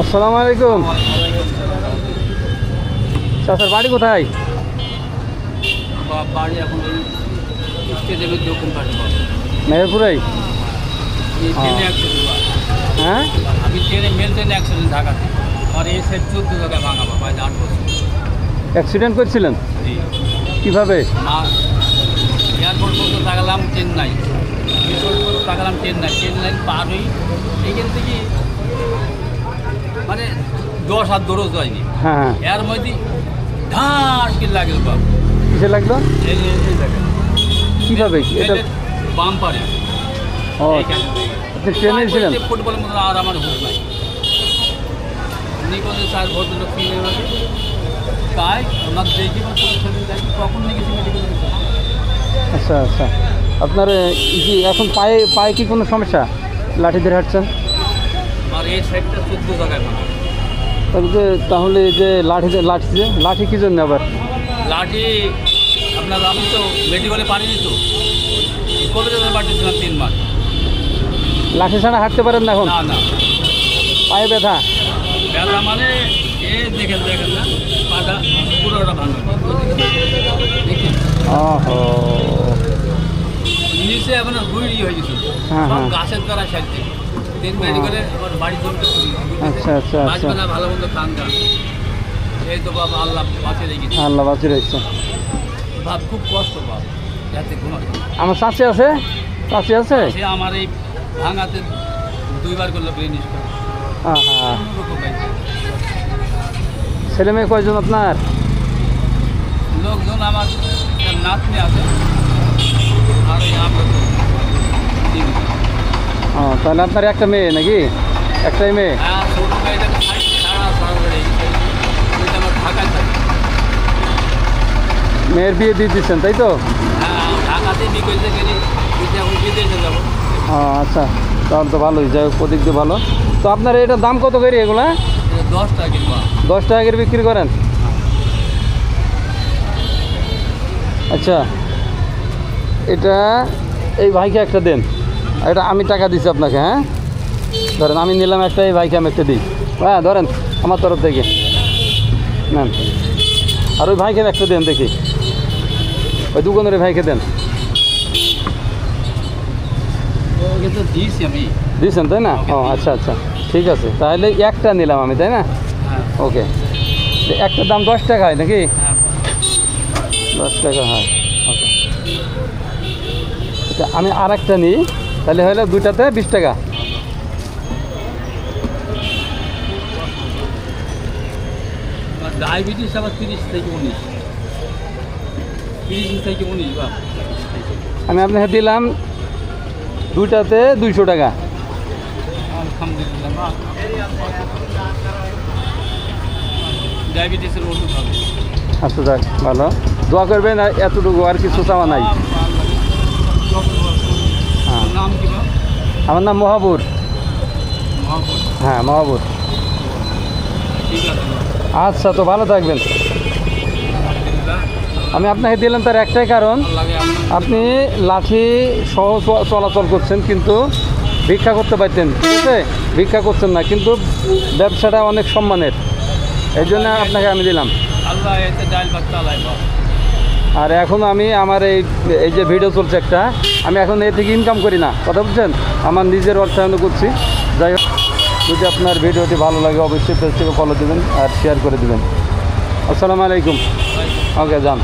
আসসালামু আলাইকুম। চাচার বাড়ি কোথায়? মেহেরপুরেই? অ্যাক্সিডেন্ট হ্যাঁ? আমি ট্রেনে মেল ট্রেনে অ্যাক্সিডেন্ট ঢাকাতে। আর এই সাইড চোদ্দ জায়গায় ভাঙা বাবা আজ আট বছর। অ্যাক্সিডেন্ট করছিলেন? কীভাবে? আর এয়ারপোর্ট পর্যন্ত তাকালাম চেন্নাই এয়ারপোর্ট পর্যন্ত তাকালাম চেন্নাই চেন্নাই পার হই এইখান থেকে দশ হাত দৌড়ও যায়নি হ্যাঁ। এর মধ্যে ঢাস কি লাগে বাবা কিসে লাগল? কীভাবে? এটা বাম পারে ও ট্রেনে ছিলেন? মতো আর আমার নাই। ভদ্রলোক তাই ওনার দেখি কখন মেডিকেল আচ্ছা আচ্ছা। আপনার কি এখন পায়ে পায়ে কি কোনো সমস্যা? লাঠি ধরে হাঁটছেন? আর এই সাইডটা চোদ্দ জায়গায় ভাঙা তাহলে যে তাহলে যে লাঠি লাঠি যে লাঠি কি জন্য আবার? লাঠি আপনার আমি তো মেডিকেলে পারিনি তো। কোভিড পাঠিয়েছিলাম তিন মাস? লাঠি ছাড়া হাঁটতে পারেন না এখন? না না। পায়ে ব্যথা? ব্যথা মানে এ দেখেন দেখেন না পাটা পুরোটা ভাঙা। ওহো। নিচে এখন গুড়ি হয়ে গেছে। হ্যাঁ, হ্যাঁ। গাছের দ্বারা বাড়ি জমতে আচ্ছা, আচ্ছা, আচ্ছা। ভালো মন্দ খান খান এই তো বাবা আল্লাহ বাঁচিয়ে রেখেছি আল্লাহ বাঁচি রয়েছে ভাব খুব কষ্ট বাপ যাতে ঘুমাতে আমার আছে? চাষি আছে? সে আমার এই ভাঙাতে দুইবার করল ব্রেন স্ট্রোক হ্যাঁ হ্যাঁ কোনোরকম ছেলে মেয়ে কয়জন আপনার? লোকজন আমার নাতনি আছে। আর আমরা তাহলে আপনার একটা মেয়ে নাকি? একটাই মেয়ে? হ্যাঁ মেয়ের বিয়ে দিয়ে দিচ্ছেন তাই তো? হ্যাঁ আচ্ছা তাহলে তো ভালোই যাই হোক ওদিক দিয়ে ভালো। তো আপনার এটার দাম কত করে এগুলা? দশ টাকা দশ টাকা করে বিক্রি করেন? আচ্ছা এটা এই ভাইকে একটা দেন। এটা আমি টাকা দিচ্ছি আপনাকে হ্যাঁ? ধরেন আমি নিলাম একটা এই ভাইকে আমি একটা দিই। হ্যাঁ ধরেন আমার তরফ থেকে। নেন। আর ওই ভাইকে একটা দেন দেখি। ওই ওই ভাইকে দেন। দিয়েছেন তাই না? ও আচ্ছা আচ্ছা। ঠিক আছে। তাহলে একটা নিলাম আমি তাই না? হ্যাঁ। ওকে। তো একটার দাম দশ টাকা হয় নাকি? হ্যাঁ। দশ টাকা হয়। ওকে। আচ্ছা আমি আর একটা নিই। তাহলে হলো দুইটাতে বিশ টাকা। ডায়াবেটিস আবার তিরিশ থেকে উনিশ। তিরিশ থেকে উনিশ বা আমি আপনাকে দিলাম দুইটাতে দুইশো টাকা। আলহামদুলিল্লাহ ডায়াবেটিসের ওষুধ আচ্ছা যাক ভালো। দোয়া করবেন এতটুকু আর কিছু চাওয়া নাই। নাম কি আমার নাম মহাবুর। হ্যাঁ মহাবুর। আচ্ছা তো ভালো থাকবেন। আমি আপনাকে দিলাম তার একটাই কারণ। আপনি লাঠি সহ চলাচল করছেন কিন্তু ভিক্ষা করতে পারতেন। ঠিক আছে? ভিক্ষা করছেন না কিন্তু ব্যবসাটা অনেক সম্মানের। এই জন্য আপনাকে আমি দিলাম। আর এখন আমি আমার এই এই যে ভিডিও চলছে একটা আমি এখন এ থেকে ইনকাম করি না, কথা বলছেন আমার নিজের অর্থায়ন করছি। যাই হোক, যদি আপনার ভিডিওটি ভালো লাগে, অবশ্যই থেকে ফলো দেবেন আর শেয়ার করে দেবেন। আসসালামু আলাইকুম। ওকে, যান।